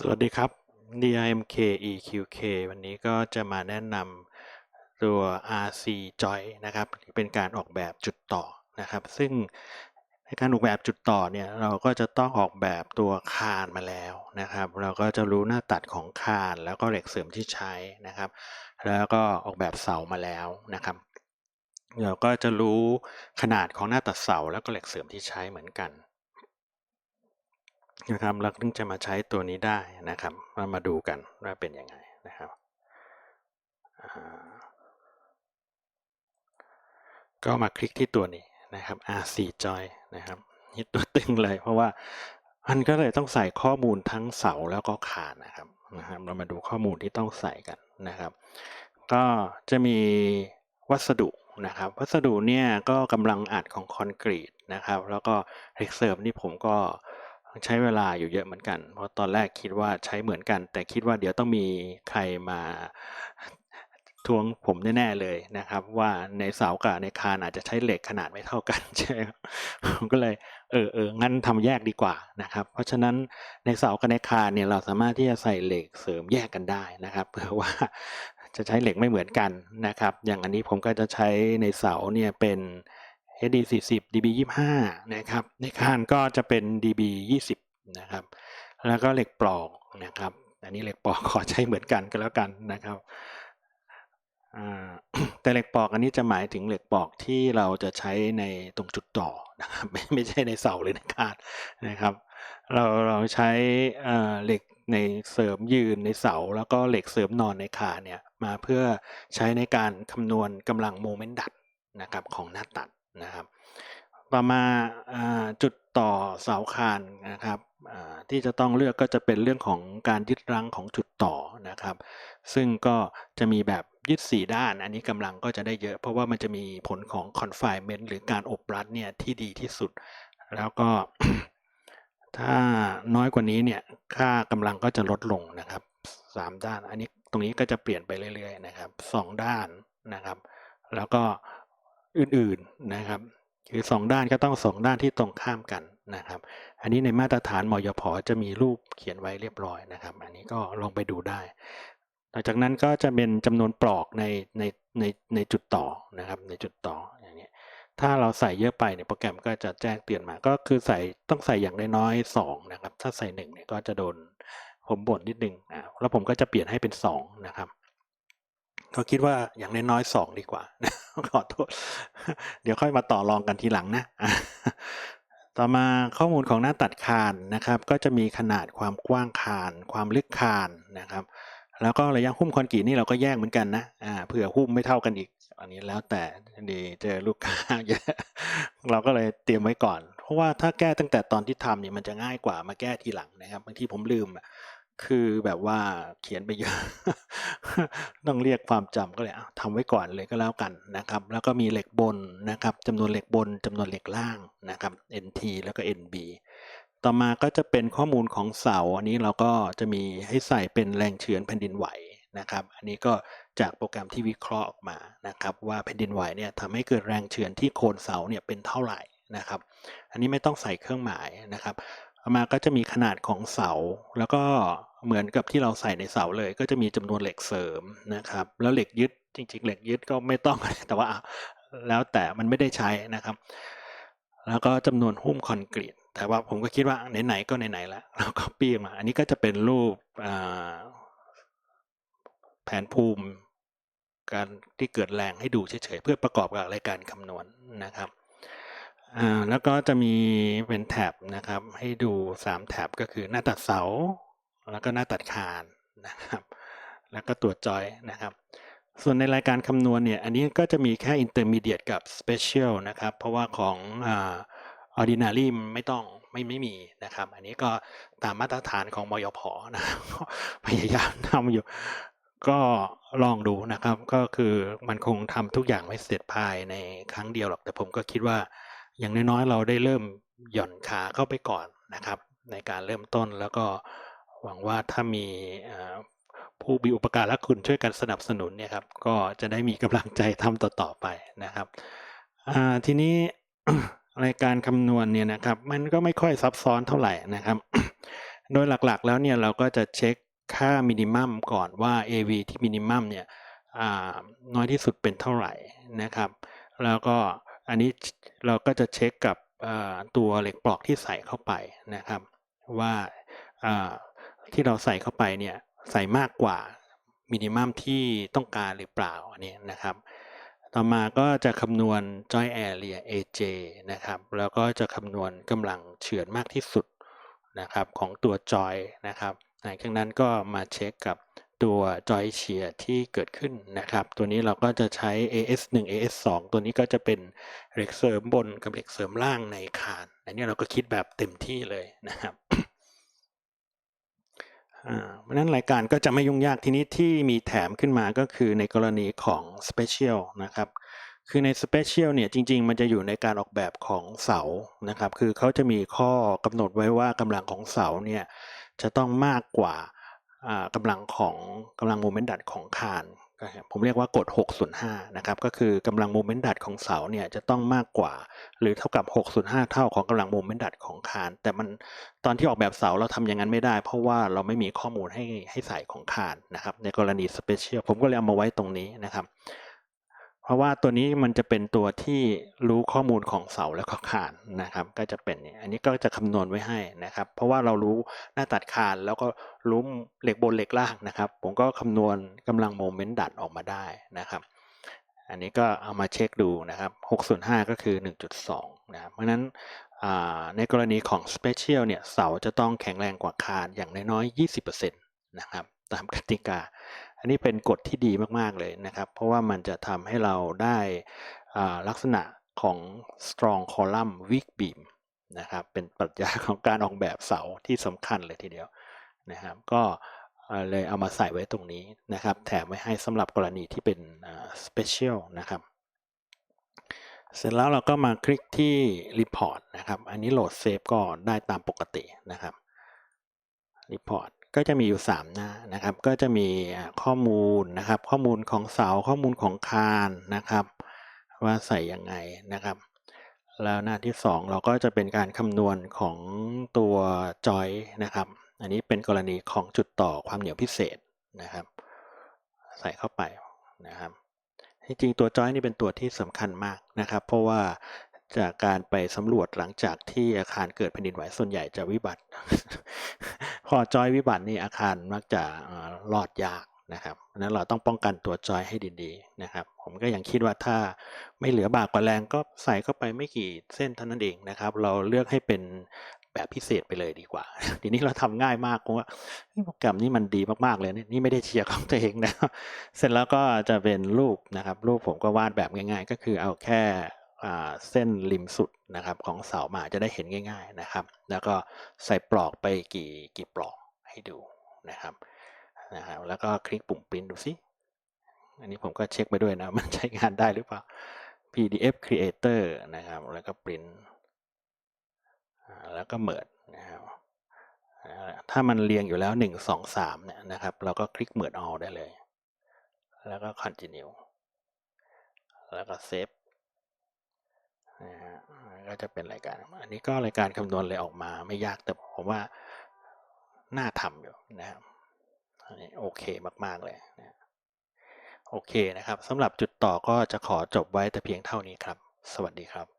สวัสดีครับ DIMK EQK วันนี้ก็จะมาแนะนำตัว RC Joy นะครับ เป็นการออกแบบจุดต่อนะครับ ซึ่งในการออกแบบจุดต่อเนี่ย เราก็จะต้องออกแบบตัวคานมาแล้วนะครับ เราก็จะรู้หน้าตัดของคานแล้วก็เหล็กเสริมที่ใช้นะครับ แล้วก็ออกแบบเสามาแล้วนะครับเราก็จะรู้ขนาดของหน้าตัดเสาแล้วก็เหล็กเสริมที่ใช้เหมือนกัน นะครับเราถึงจะมาใช้ตัวนี้ได้นะครับมามาดูกันว่าเป็นยังไงนะครับก็มาคลิกที่ตัวนี้นะครับ RC Joy นะครับนี่ตัวตึงเลยเพราะว่ามันก็เลยต้องใส่ข้อมูลทั้งเสาแล้วก็คานนะครับนะครับ เรามาดูข้อมูลที่ต้องใส่กันนะครับ ก็จะมีวัสดุนะครับ วัสดุเนี่ยก็กำลังอัดของคอนกรีตนะครับ แล้วก็เหล็กเสริมนี่ผมก็ ใช้เวลาอยู่เยอะเหมือนกัน เพราะตอนแรกคิดว่าใช้เหมือนกัน แต่คิดว่าเดี๋ยวต้องมีใครมาทวงผมแน่ๆเลยนะครับ ว่าในเสากับในคานอาจจะใช้เหล็กขนาดไม่เท่ากันใช่ไหมผมก็เลยเออเอองั้นทำแยกดีกว่านะครับ เพราะฉะนั้นในเสากับในคานเนี่ยเราสามารถที่จะใส่เหล็กเสริมแยกกันได้นะครับเผื่อว่าจะใช้เหล็กไม่เหมือนกันนะครับ อย่างอันนี้ผมก็จะใช้ในเสาเนี่ยเป็น HD 40 DB 25นะครับในคานก็จะเป็น DB 20นะครับ แล้วก็เหล็กปลอกนะครับ อันนี้เหล็กปลอกขอใช้เหมือนกันก็แล้วกันนะครับแต่เหล็กปลอกอันนี้จะหมายถึงเหล็กปลอกที่เราจะใช้ในตรงจุดต่อนะครับไม่ไม่ใช่ในเสาหรือในคานนะครับ เราเราใช้เหล็กในเสริมยืนในเสา แล้วก็เหล็กเสริมนอนในคานเนี่ยมาเพื่อใช้ในการคำนวณกำลังโมเมนต์ดัดนะครับของหน้าตัด นะครับต่อมาจุดต่อเสาคานนะครับที่จะต้องเลือกก็จะเป็นเรื่องของการยึดรั้งของจุดต่อนะครับ ซึ่งก็จะมีแบบยึดสีด้าน อันนี้กำลังก็จะได้เยอะเพราะว่ามันจะมีผลของ confinement หรือการอบรัดเนี่ยที่ดีที่สุด แล้วก็ถ้าน้อยกว่านี้เนี่ยค่ากำลังก็จะลดลงนะครับสามด้าน อันนี้ตรงนี้ก็จะเปลี่ยนไปเรื่อยๆนะครับสองด้านนะครับ แล้วก็ อื่นๆนะครับ คือสองด้านก็ต้องสองด้านที่ตรงข้ามกันนะครับ อันนี้ในมาตรฐานมยพจะมีรูปเขียนไว้เรียบร้อยนะครับ อันนี้ก็ลองไปดูได้หลังจากนั้นก็จะเป็นจำนวนปลอกในในในในจุดต่อนะครับ ในจุดต่ออย่างนี้ถ้าเราใส่เยอะไปเนี่ยโปรแกรมก็จะแจ้งเตือนมา ก็คือใส่ต้องใส่อย่างน้อยๆสองนะครับ ถ้าใส่หนึ่งเนี่ยก็จะโดนผมบ่นนิดนึงอ่าแล้วผมก็จะเปลี่ยนให้เป็นสองนะครับ ก็คิดว่าอย่างน้อยๆสองดีกว่าขอโทษ เดี๋ยวค่อยมาต่อรองกันทีหลังนะ ต่อมาข้อมูลของหน้าตัดคานนะครับ ก็จะมีขนาดความกว้างคาน ความลึกคานนะครับ แล้วก็ระยะหุ้มคอนกรีตนี่เราก็แยกเหมือนกันนะอ่าเผื่อหุ้มไม่เท่ากันอีก อันนี้แล้วแต่ดีเจอลูกค้าเยอะเราก็เลยเตรียมไว้ก่อน เพราะว่าถ้าแก้ตั้งแต่ตอนที่ทำเนี่ยมันจะง่ายกว่ามาแก้ทีหลังนะครับบางทีผมลืมอะ คือแบบว่าเขียนไปเยอะ ต้องเรียกความจำก็เลยเอาทำไว้ก่อนเลยก็แล้วกันนะครับ แล้วก็มีเหล็กบนนะครับจำนวนเหล็กบนจำนวนเหล็กล่างนะครับ NT แล้วก็ NB ต่อมาก็จะเป็นข้อมูลของเสา อันนี้เราก็จะมีให้ใส่เป็นแรงเฉือนแผ่นดินไหวนะครับ อันนี้ก็จากโปรแกรมที่วิเคราะห์ออกมานะครับ ว่าแผ่นดินไหวเนี่ยทำให้เกิดแรงเฉือนที่โคนเสาเนี่ยเป็นเท่าไหร่นะครับ อันนี้ไม่ต้องใส่เครื่องหมายนะครับ มาก็จะมีขนาดของเสา แล้วก็เหมือนกับที่เราใส่ในเสาเลย ก็จะมีจำนวนเหล็กเสริมนะครับ แล้วเหล็กยึดจริง ๆ เหล็กยึดก็ไม่ต้องแต่ว่าแล้วแต่มันไม่ได้ใช้นะครับ แล้วก็จำนวนหุ้มคอนกรีตแต่ว่าผมก็คิดว่าไหนๆก็ไหนๆแล้วเราก็ปี้มา อันนี้ก็จะเป็นรูปแผนภูมิการที่เกิดแรงให้ดูเฉยๆเพื่อประกอบกับรายการคำนวณนะครับ อ่าแล้วก็จะมีเป็นแท็บนะครับ ให้ดูสามแท็บก็คือหน้าตัดเสา แล้วก็หน้าตัดคานนะครับ แล้วก็ตัวจอยนะครับ ส่วนในรายการคำนวณเนี่ย อันนี้ก็จะมีแค่ intermediate กับ special นะครับ เพราะว่าของอ่า ordinary ไม่ต้องไม่ไม่มีนะครับ อันนี้ก็ตามมาตรฐานของมยพนะครับพยายามทำอยู่ก็ลองดูนะครับ ก็คือมันคงทำทุกอย่างไม่เสร็จภายในครั้งเดียวหรอก แต่ผมก็คิดว่า อย่างน้อยๆ เราได้เริ่มหย่อนขาเข้าไปก่อนนะครับ ในการเริ่มต้นแล้วก็หวังว่าถ้ามีผู้มีอุปการะคุณช่วยกันสนับสนุนเนี่ยครับก็จะได้มีกำลังใจทำต่อๆไปนะครับทีนี้รายการคำนวณเนี่ยนะครับมันก็ไม่ค่อยซับซ้อนเท่าไหร่นะครับ โดยหลักๆแล้วเนี่ยเราก็จะเช็คค่ามินิมัมก่อนว่า AV ที่มินิมัมเนี่ยน้อยที่สุดเป็นเท่าไหร่นะครับ แล้วก็ อันนี้เราก็จะเช็คกับตัวเหล็กปลอกที่ใส่เข้าไปนะครับ ว่าที่เราใส่เข้าไปเนี่ยใส่มากกว่ามินิมัมที่ต้องการหรือเปล่าอันนี้นะครับ ต่อมาก็จะคำนวณ joint area AJ นะครับ แล้วก็จะคำนวณกำลังเฉือนมากที่สุดนะครับของตัว joint นะครับหลังจากนั้นก็มาเช็คกับ ตัว joint shear ที่เกิดขึ้นนะครับ ตัวนี้เราก็จะใช้ AS 1 AS 2 ตัวนี้ก็จะเป็นเหล็กเสริมบนกับเหล็กเสริมล่างในคานอันนี้เราก็คิดแบบเต็มที่เลยนะครับเพราะนั้นรายการก็จะไม่ยุ่งยากทีนี้ที่มีแถมขึ้นมาก็คือในกรณีของ Special นะครับ คือใน Special เนี่ยจริง ๆ มันจะอยู่ในการออกแบบของเสานะครับ คือเขาจะมีข้อกำหนดไว้ว่ากำลังของเสาเนี่ยจะต้องมากกว่า กำลังของกำลังโมเมนต์ดัดของคานผมเรียกว่ากฎ6ส่วน5นะครับก็คือกำลังโมเมนต์ดัดของเสาเนี่ยจะต้องมากกว่า หรือเท่ากับ6ส่วน5เท่าของกำลังโมเมนต์ดัดของคาน แต่มันตอนที่ออกแบบเสาเราทำอย่างนั้นไม่ได้ เพราะว่าเราไม่มีข้อมูลให้ให้ใส่ของคานนะครับในกรณีสเปเชียลผมก็เลยเอามาไว้ตรงนี้นะครับ เพราะว่าตัวนี้มันจะเป็นตัวที่รู้ข้อมูลของเสาและก็คานนะครับ ก็จะเป็นเนี่ยอันนี้ก็จะคำนวณไว้ให้นะครับ เพราะว่าเรารู้หน้าตัดคานแล้วก็รู้เหล็กบนเหล็กล่างนะครับ ผมก็คำนวณกำลังโมเมนต์ดัดออกมาได้นะครับ อันนี้ก็เอามาเช็คดูนะครับ6ส่วน5ก็คือ 1.2 นะครับเพราะนั้นในกรณีของ Special เนี่ยเสาจะต้องแข็งแรงกว่าคานอย่างน้อยๆ 20%นะครับตามกติกาอันนี้เป็นกฎที่ดีมากๆเลยนะครับ เพราะว่ามันจะทำให้เราได้ลักษณะของ strong column weak beam นะครับ เป็นปรัชญาของการออกแบบเสาที่สำคัญเลยทีเดียวนะครับ ก็เลยเอามาใส่ไว้ตรงนี้นะครับ แถมไว้ให้สำหรับกรณีที่เป็น special นะครับ เสร็จแล้วเราก็มาคลิกที่ report นะครับ อันนี้โหลดเซฟก็ได้ตามปกตินะครับ report ก็จะมีอยู่ 3 หน้านะครับ ก็จะมีข้อมูลนะครับ ข้อมูลของเสาข้อมูลของคานนะครับ ว่าใส่ยังไงนะครับ แล้วหน้าที่ 2 เราก็จะเป็นการคำนวณของตัวจอยนะครับ อันนี้เป็นกรณีของจุดต่อความเหนียวพิเศษนะครับ ใส่เข้าไปนะครับจริงๆตัวจอยนี่เป็นตัวที่สำคัญมากนะครับ เพราะว่า จากการไปสำรวจหลังจากที่อาคารเกิดแผ่นดินไหวส่วนใหญ่จะวิบัติ พอจอยวิบัตินี่อาคารมักจะรอดยากนะครับนั้นเราต้องป้องกันตัวจอยให้ดีๆนะครับ ผมก็ยังคิดว่าถ้าไม่เหลือบากกว่าแรงก็ใส่เข้าไปไม่กี่เส้นเท่านั้นเองนะครับ เราเลือกให้เป็นแบบพิเศษไปเลยดีกว่าทีนี้เราทำง่ายมากเพราะว่าโปรแกรมนี้มันดีมากๆเลยนี่นี่ไม่ได้เชียร์ของตัวเองนะเสร็จแล้วก็จะเป็นรูปนะครับ รูปผมก็วาดแบบง่าย ๆ ก็คือเอาแค่ เส้นริมสุดนะครับของเสามาจะได้เห็นง่าย ๆนะครับ แล้วก็ใส่ปลอกไปกี่กี่ปลอกให้ดูนะครับนะครับแล้วก็คลิกปุ่มปริ้นดูสิอันนี้ผมก็เช็คไปด้วยนะ มันใช้งานได้หรือเปล่า PDF Creator นะครับ แล้วก็ปริ้นแล้วก็เมิดนะครับถ้ามันเรียงอยู่แล้วหนึ่งสองสามเนี่ยนะครับ เราก็คลิกเมิดออได้เลย แล้วก็ continue แล้วก็เซฟ นะฮะก็จะเป็นรายการอันนี้ก็รายการคำนวณเลยออกมาไม่ยากแต่ผมว่าน่าทำอยู่นะครับอันนี้โอเคมากๆเลยนะโอเคนะครับสำหรับจุดต่อก็จะขอจบไว้แต่เพียงเท่านี้ครับ สวัสดีครับ